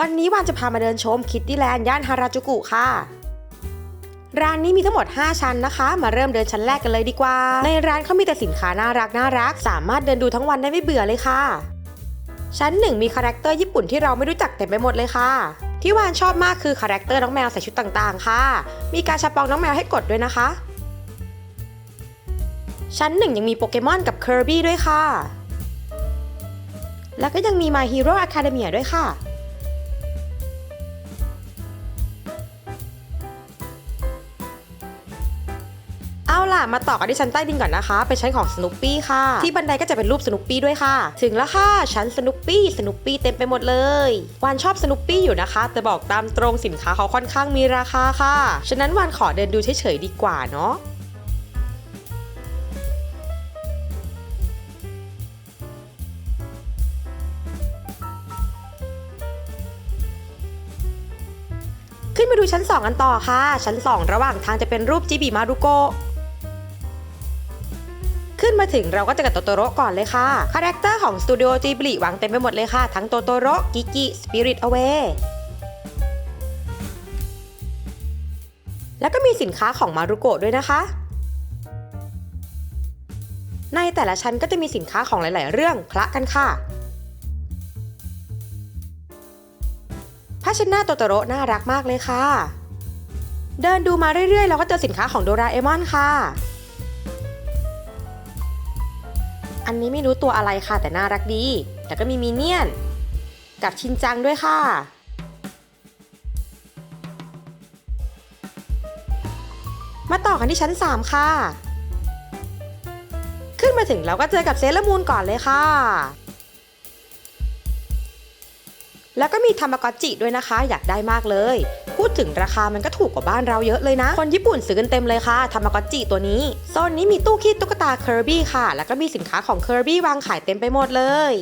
วันนี้วานจะพามาเดินชมคิตตี้แลนด์ย่านฮาราจูกุค่ะ ร้านนี้มีทั้งหมด 5 ชั้นนะคะ มาเริ่มเดินชั้นแรกกันเลยดีกว่า ในร้านเขามีแต่สินค้าน่ารักน่ารัก สามารถเดินดูทั้งวันได้ไม่เบื่อเลยค่ะ ชั้นหนึ่งมีคาแรคเตอร์ญี่ปุ่นที่เราไม่รู้จักเต็มไปหมดเลยค่ะ ที่วานชอบมากคือคาแรคเตอร์น้องแมวใส่ชุดต่างๆ ค่ะ มีการชาปองน้องแมวให้กดด้วยนะคะ ชั้นหนึ่งยังมีโปเกมอนกับเคอร์บี้ด้วยค่ะ แล้วก็ยังมี My Hero Academia ด้วยค่ะ มาต่อกันที่ชั้นใต้ดินก่อนนะคะ เป็นชั้นของสนุปปี้ค่ะ ที่บันไดก็จะเป็นรูปสนุปปี้ด้วยค่ะ ถึงแล้วค่ะ ชั้นสนุปปี้สนุปปี้เต็มไปหมดเลย วานชอบสนุปปี้อยู่นะคะ แต่บอกตามตรงสินค้าเขาค่อนข้างมีราคาค่ะ ฉะนั้นวานขอเดินดูเฉยๆดีกว่าเนาะขึ้นมาดูชั้น 2 กันต่อค่ะ ชั้น 2 ระหว่างทางจะเป็นรูปจิบิมารุโก ขึ้นมาถึงเราก็เจะกับโตโตโร่ก่อนเลยค่ะ คาแรคเตอร์ของสตูดิโอจิบลิวางเต็มไปหมดเลยค่ะ ทั้งโตโตโร่กิกิสปิริตอเวแล้วก็มีสินค้าของมารุโกะด้วยนะคะ ในแต่ละชั้นก็จะมีสินค้าของหลาย ๆ เรื่องคละกันค่ะผ้าเช็ดหน้าโตโตโร่น่ารักมากเลยค่ะ เดินดูมาเรื่อย ๆ เราก็เจอสินค้าของโดราเอมอนค่ะ อันนี้ไม่รู้ตัวอะไรค่ะแต่น่ารักดี แล้วก็มีมีเนียน กับชินจังด้วยค่ะ มาต่อกันที่ชั้น 3 ค่ะ ขึ้นมาถึงเราก็เจอกับเซเลอร์มูนก่อนเลยค่ะ แล้วก็มีทามากอจิด้วยนะคะ อยากได้มากเลย พูดถึงราคามันก็ถูกกว่าบ้านเราเยอะเลยนะ คนญี่ปุ่นซื้อกันเต็มเลยค่ะทามากอจิตัวนี้โซนนี้มีตู้คีบตุ๊กตาเคอร์บี้ค่ะ แล้วก็มีสินค้าของเคอร์บี้วางขายเต็มไปหมดเลย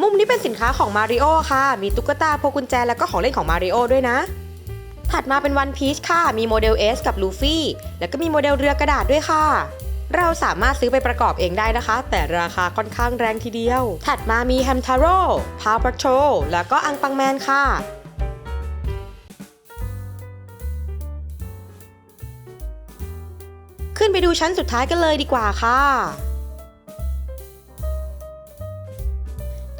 มุมนี้เป็นสินค้าของมาริโอค่ะ มีตุ๊กตาพวงกุญแจแล้วก็ของเล่นของมาริโอด้วยนะ ถัดมาเป็นวันพีชค่ะ มีโมเดล S กับลูฟี่ แล้วก็มีโมเดลเรือกระดาษด้วยค่ะ เราสามารถซื้อไปประกอบเองได้นะคะ แต่ราคาค่อนข้างแรงทีเดียว ถัดมามีแฮมทาโร่พาวป r โ r แล้วก็อังปังแมนค่ะขึ้นไปดูชั้นสุดท้ายกันเลยดีกว่าค่ะ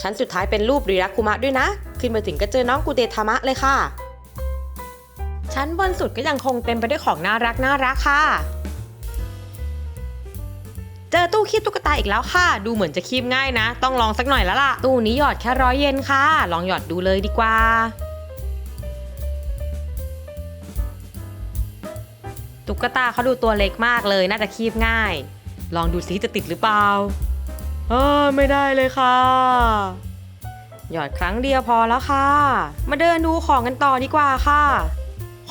ชั้นสุดท้ายเป็นรูปรีรักคุมะด้วยนะ ขึ้นมาถึงก็เจอน้องกูเตทามะเลยค่ะ ชั้นบนสุดก็ยังคงเต็มไปด้วยของน่ารักน่ารักค่ะ เจอตู้คีบตุ๊กตาอีกแล้วค่ะ ดูเหมือนจะคีบง่ายนะ ต้องลองสักหน่อยแล้วล่ะ ตู้นี้หยอดแค่ร้อยเยนค่ะ ลองหยอดดูเลยดีกว่าตุ๊กตาเขาดูตัวเล็กมากเลยน่าจะคีบง่าย ลองดูซิจะติดหรือเปล่าเออไม่ได้เลยค่ะ หยอดครั้งเดียวพอแล้วค่ะ มาเดินดูของกันต่อดีกว่าค่ะ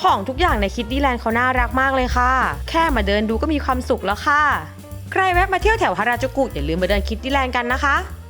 ของทุกอย่างในคิดดี้แลนด์เขาน่ารักมากเลยค่ะ แค่มาเดินดูก็มีความสุขแล้วค่ะ ใครแวะมาเที่ยวแถวฮาราจูกุอย่าลืมมาเดินคิดดีแลนด์กันนะคะ